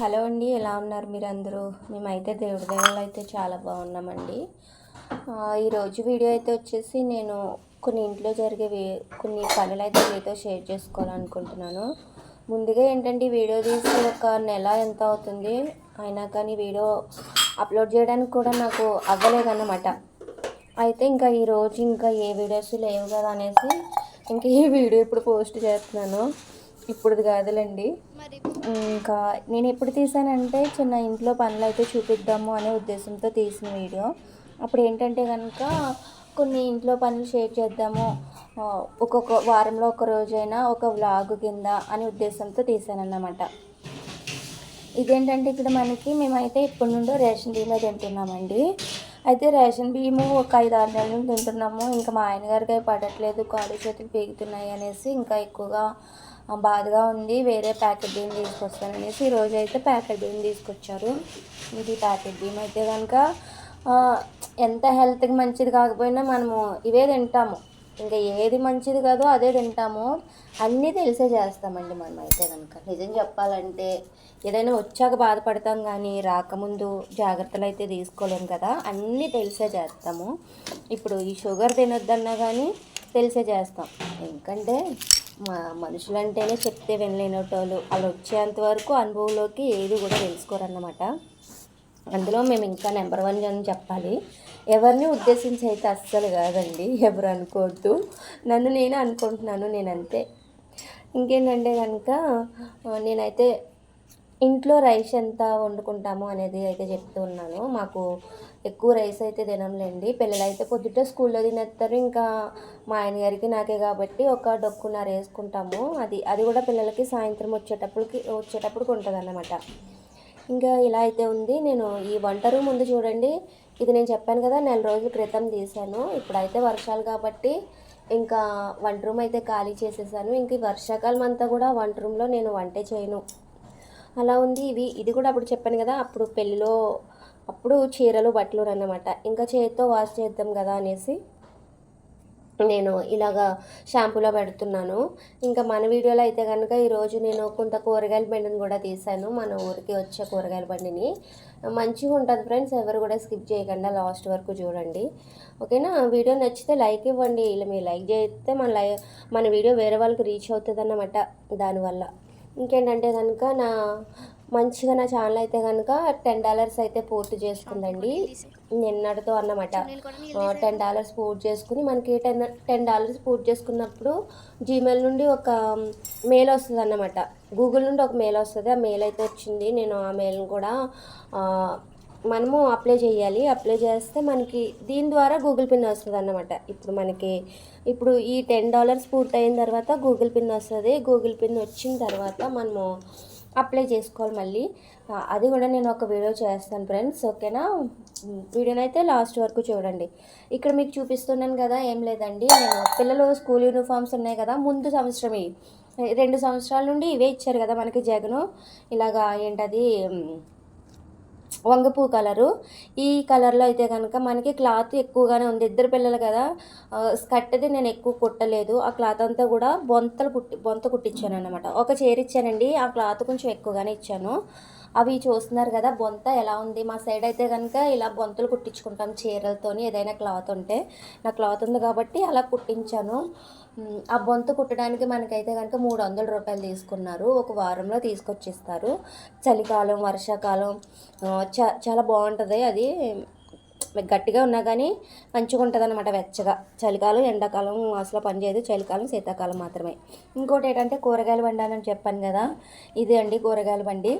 Hello అండి ఎలా ఉన్నారు మీరు అందరూ మేమైతే దేవుడి దేవుళ్ళు అయితే చాలా బాగున్నామండి. ఈరోజు వీడియో అయితే వచ్చేసి నేను కొన్ని ఇంట్లో జరిగే కొన్ని పనులు అయితే మీతో షేర్ చేసుకోవాలనుకుంటున్నాను. ముందుగా ఏంటంటే వీడియో తీసి ఒక నెల ఎంత అవుతుంది? అయినా కానీ వీడియో అప్లోడ్ చేయడానికి కూడా నాకు అవ్వలేదన్నమాట. అయితే ఇంకా ఈరోజు ఇంకా ఏ వీడియోస్ లేవు కదా అనేసి ఇంకా ఈ వీడియో ఇప్పుడు పోస్ట్ చేస్తున్నాను. ఇప్పుడు కాదులేండి. ఇంకా నేను ఎప్పుడు తీసానంటే చిన్న ఇంట్లో పనులు అయితే చూపిద్దాము అనే ఉద్దేశంతో తీసిన వీడియో. అప్పుడు ఏంటంటే కనుక కొన్ని ఇంట్లో పనులు షేర్ చేద్దాము ఒక్కొక్క వారంలో ఒక రోజైనా ఒక వ్లాగ్ కింద అనే ఉద్దేశంతో తీసానన్నమాట. ఇదేంటంటే ఇక్కడ మనకి మేమైతే ఇప్పటి నుండో రేషన్ బియ్యమే తింటున్నామండి. అయితే రేషన్ బియ్యము ఒక ఐదు ఆరు నెలలు తింటున్నాము. ఇంకా మా ఆయన గారికి అవి పడట్లేదు కాలు చేతులు పీగుతున్నాయి అనేసి ఇంకా ఎక్కువగా బాధగా ఉంది వేరే ప్యాకెట్ బియ్యం తీసుకొస్తాననేసి ఈరోజు అయితే ప్యాకెట్ బియ్యం తీసుకొచ్చారు. ఇది ప్యాకెట్ బియ్యం అయితే కనుక ఎంత హెల్త్కి మంచిది కాకపోయినా మనము ఇవే తింటాము. ఇంకా ఏది మంచిది కాదో అదే తింటాము. అన్నీ తెలిసే చేస్తామండి మనం అయితే కనుక నిజం చెప్పాలంటే ఏదైనా వచ్చాక బాధపడతాం కానీ రాకముందు జాగ్రత్తలు అయితే తీసుకోలేం కదా. అన్నీ తెలిసే చేస్తాము. ఇప్పుడు ఈ షుగర్ తినొద్దన్నా కానీ తెలిసే చేస్తాం. ఎందుకంటే మనుషులంటేనే చెప్తే వినలేనటోళ్ళు. వాళ్ళు వచ్చేంత వరకు అనుభవంలోకి ఏది కూడా తెలుసుకోరన్నమాట. అందులో మేము ఇంకా నెంబర్ వన్ అని చెప్పాలి. ఎవరిని ఉద్దేశించి అయితే అస్సలు కాదండి. ఎవరు అనుకోవద్దు. నన్ను నేనే అనుకుంటున్నాను నేను అంతే ఇంకేంటంటే కనుక నేనైతే ఇంట్లో రైస్ ఎంత వండుకుంటాము అనేది అయితే చెప్తూ ఉన్నాను. మాకు ఎక్కువ రైస్ అయితే తినంలేండి పిల్లలు అయితే పొద్దుట స్కూల్లో తినేస్తారు. ఇంకా మా ఆయన గారికి నాకే కాబట్టి ఒక డొక్కున్నర వేసుకుంటాము. అది అది కూడా పిల్లలకి సాయంత్రం వచ్చేటప్పటికి వచ్చేటప్పటికి ఉంటుంది అన్నమాట ఇంకా ఇలా అయితే ఉంది. నేను ఈ వంట రూమ్ ముందు చూడండి. ఇది నేను చెప్పాను కదా నెల రోజుల క్రితం తీశాను. ఇప్పుడైతే వర్షాలు కాబట్టి ఇంకా వంట రూమ్ అయితే ఖాళీ చేసేసాను. ఇంక ఈ వర్షాకాలం అంతా కూడా వంట రూమ్లో నేను వంటే చేయను. అలా ఉంది. ఇవి ఇది కూడా అప్పుడు చెప్పాను కదా అప్పుడు పెళ్ళిలో అప్పుడు చీరలు బట్టలు అన్నమాట. ఇంకా చేతితో వాష్ చేద్దాం కదా అనేసి నేను ఇలాగా షాంపూలో పెడుతున్నాను. ఇంకా మన వీడియోలో అయితే కనుక ఈరోజు నేను కొంత కూరగాయల బండిని కూడా తీశాను. మన ఊరికి వచ్చే కూరగాయల బండిని మంచిగా ఉంటుంది ఫ్రెండ్స్. ఎవరు కూడా స్కిప్ చేయకుండా లాస్ట్ వరకు చూడండి. ఓకేనా? వీడియో నచ్చితే లైక్ ఇవ్వండి. ఇలా మీరు లైక్ చేస్తే మన లై మన వీడియో వేరే వాళ్ళకి రీచ్ అవుతుంది అన్నమాట దానివల్ల. ఇంకేంటంటే కనుక నా మంచిగా నా ఛానల్ అయితే కనుక టెన్ డాలర్స్ అయితే పూర్తి చేసుకుందండి. నిన్నటితో అన్నమాట. టెన్ డాలర్స్ పూర్తి చేసుకుని మనకి టెన్ టెన్ డాలర్స్ పూర్తి చేసుకున్నప్పుడు జీమెయిల్ నుండి ఒక మెయిల్ వస్తుంది అన్నమాట గూగుల్ నుండి ఒక మెయిల్ వస్తుంది. ఆ మెయిల్ అయితే వచ్చింది. నేను ఆ మెయిల్ని కూడా మనము అప్లై చేయాలి. అప్లై చేస్తే మనకి దీని ద్వారా గూగుల్ పిన్ వస్తుంది అన్నమాట ఇప్పుడు మనకి ఇప్పుడు ఈ టెన్ డాలర్స్ పూర్తయిన తర్వాత గూగుల్ పిన్ వస్తుంది. గూగుల్ పిన్ వచ్చిన తర్వాత మనము అప్లై చేసుకోవాలి మళ్ళీ. అది కూడా నేను ఒక వీడియో చేస్తాను ఫ్రెండ్స్ ఓకేనా వీడియోని అయితే లాస్ట్ వరకు చూడండి. ఇక్కడ మీకు చూపిస్తున్నాను కదా ఏం లేదండి. నేను పిల్లలు స్కూల్ యూనిఫామ్స్ ఉన్నాయి కదా ముందు సంవత్సరం రెండు సంవత్సరాల నుండి ఇవే ఇచ్చారు కదా మనకి జగను. ఇలాగా ఏంటది? వంగపూ కలరు. ఈ కలర్లో అయితే కనుక మనకి క్లాత్ ఎక్కువగానే ఉంది. ఇద్దరు పిల్లలు కదా స్కర్ట్ అది నేను ఎక్కువ కుట్టలేదు. ఆ క్లాత్ అంతా కూడా బొంతలు కుట్టి బొంత కుట్టించాను అనమాట ఒక చీర ఇచ్చానండి. ఆ క్లాత్ కొంచెం ఎక్కువగానే ఇచ్చాను. అవి చూస్తున్నారు కదా బొంత ఎలా ఉంది? మా సైడ్ అయితే కనుక ఇలా బొంతలు కుట్టించుకుంటాం చీరలతోని ఏదైనా క్లాత్ ఉంటే. నా క్లాత్ ఉంది కాబట్టి అలా కుట్టించాను. ఆ బొంత కుట్టడానికి మనకైతే కనుక మూడు వందల రూపాయలు తీసుకున్నారు. ఒక వారంలో తీసుకొచ్చిస్తారు. చలికాలం వర్షాకాలం చ చాలా బాగుంటుంది. అది గట్టిగా ఉన్నా కానీ మంచిగా ఉంటుంది అనమాట వెచ్చగా. చలికాలం ఎండాకాలం అసలు పనిచేయదు చలికాలం శీతాకాలం మాత్రమే. ఇంకోటి ఏంటంటే కూరగాయల బండి అని చెప్పాను కదా ఇది అండి కూరగాయల బండి.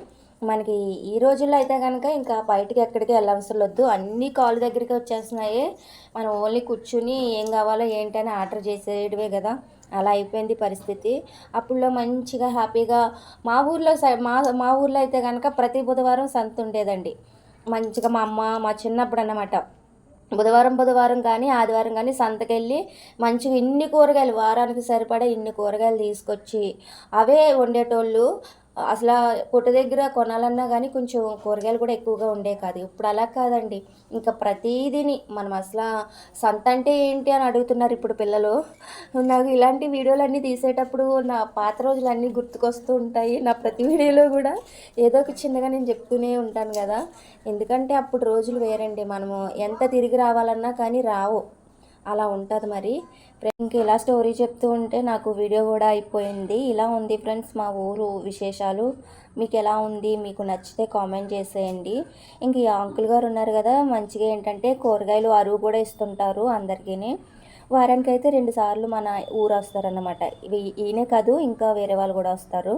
మనకి ఈ రోజుల్లో అయితే కనుక ఇంకా బయటికి ఎక్కడికి వెళ్ళవసరం వద్దు అన్ని కాలు దగ్గరికి వచ్చేస్తున్నాయి. మనం ఓన్లీ కూర్చుని ఏం కావాలో ఏంటని ఆర్డర్ చేసేయడమే కదా. అలా అయిపోయింది పరిస్థితి. అప్పుడులో మంచిగా హ్యాపీగా మా ఊర్లో సై- మా మా ఊర్లో అయితే కనుక ప్రతి బుధవారం సంత ఉండేదండి. మంచిగా మా అమ్మ మా చిన్నప్పుడు అన్నమాట. బుధవారం బుధవారం కానీ ఆదివారం కానీ సంతకెళ్ళి మంచిగా ఇన్ని కూరగాయలు వారానికి సరిపడా ఇన్ని కూరగాయలు తీసుకొచ్చి అవే వండేటోళ్ళు. అసలు పుట్ట దగ్గర కొనాలన్నా కానీ కొంచెం కూరగాయలు కూడా ఎక్కువగా ఉండే కాదు. ఇప్పుడు అలా కాదండి. ఇంకా ప్రతిదీని మనం అసలు సంత అంటే ఏంటి అని అడుగుతున్నారు ఇప్పుడు పిల్లలు. నాకు ఇలాంటి వీడియోలన్నీ తీసేటప్పుడు నా పాత రోజులన్నీ గుర్తుకొస్తూ ఉంటాయి. నా ప్రతి వీడియోలో కూడా ఏదో ఒక చిన్నగా నేను చెప్తూనే ఉంటాను కదా. ఎందుకంటే అప్పుడు రోజులు వేరండి. మనము ఎంత తిరిగి రావాలన్నా కానీ రావు. అలా ఉంటుంది మరి. ఇంక ఇలా స్టోరీ చెప్తూ ఉంటే నాకు వీడియో కూడా అయిపోయింది. ఇలా ఉంది ఫ్రెండ్స్ మా ఊరు విశేషాలు. మీకు ఎలా ఉంది? మీకు నచ్చితే కామెంట్ చేసేయండి. ఇంక ఈ అంకుల్ గారు ఉన్నారు కదా మంచిగా ఏంటంటే కూరగాయలు అరువు కూడా ఇస్తుంటారు అందరికీ వారానికి అయితే రెండు సార్లు మన ఊరు వస్తారన్నమాట. ఇవి ఈయనే కాదు ఇంకా వేరే వాళ్ళు కూడా వస్తారు.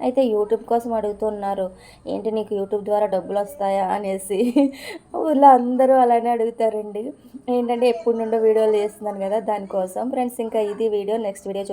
అయితే యూట్యూబ్ కోసం అడుగుతున్నారు ఏంటి నీకు యూట్యూబ్ ద్వారా డబ్బులు వస్తాయా? అనేసి. ఊళ్ళో అందరూ అలానే అడుగుతారండి. ఏంటంటే ఎప్పుడు నుండో వీడియోలు చేస్తున్నాను కదా దానికోసం. ఫ్రెండ్స్ ఇంకా ఇది వీడియో నెక్స్ట్ వీడియో చూ